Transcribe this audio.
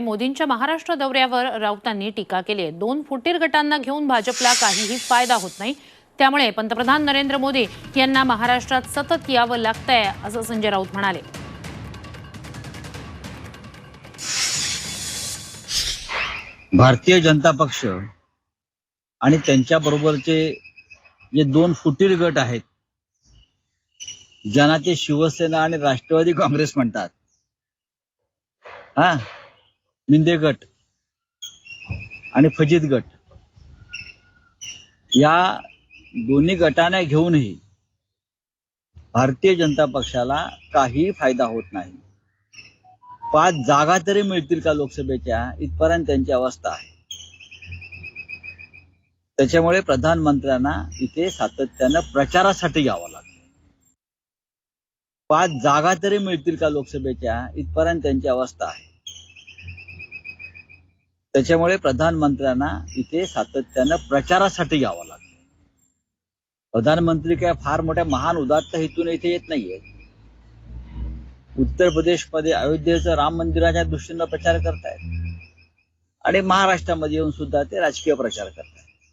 मोदींच्या महाराष्ट्र दौऱ्यावर राऊतांनी टीका केली आहे. दोन फुटीर गटांना घेऊन भाजपला काहीही फायदा होत नाही. त्यामुळे पंतप्रधान नरेंद्र मोदी यांना महाराष्ट्रात सतत यावं लागतंय असं संजय राऊत म्हणाले. भारतीय जनता पक्ष आणि त्यांच्या बरोबरचे जे दोन फुटीर गट आहेत ज्यांना ते शिवसेना आणि राष्ट्रवादी काँग्रेस म्हणतात. हा? मिंदे गट आणि फजित गट. या दोन्ही गटाने घेऊनही भारतीय जनता पक्षाला काही फायदा होत नाही. पाच जागा तरी मिळतील का लोकसभेच्या? इथपर्यंत त्यांची अवस्था आहे. त्याच्यामुळे प्रधानमंत्र्यांना इथे सातत्यानं प्रचारासाठी यावं लागतं. पाच जागा तरी मिळतील का लोकसभेच्या? इथपर्यंत त्यांची अवस्था आहे. त्याच्यामुळे प्रधानमंत्र्यांना इथे सातत्यानं प्रचारासाठी यावं लागतं. प्रधानमंत्री काय फार मोठ्या महान उदात्त हेतून इथे येत नाहीये. उत्तर प्रदेशमध्ये अयोध्येचं राम मंदिराच्या दृष्टीनं प्रचार करतायत. आणि महाराष्ट्रामध्ये येऊन सुद्धा ते राजकीय प्रचार करतात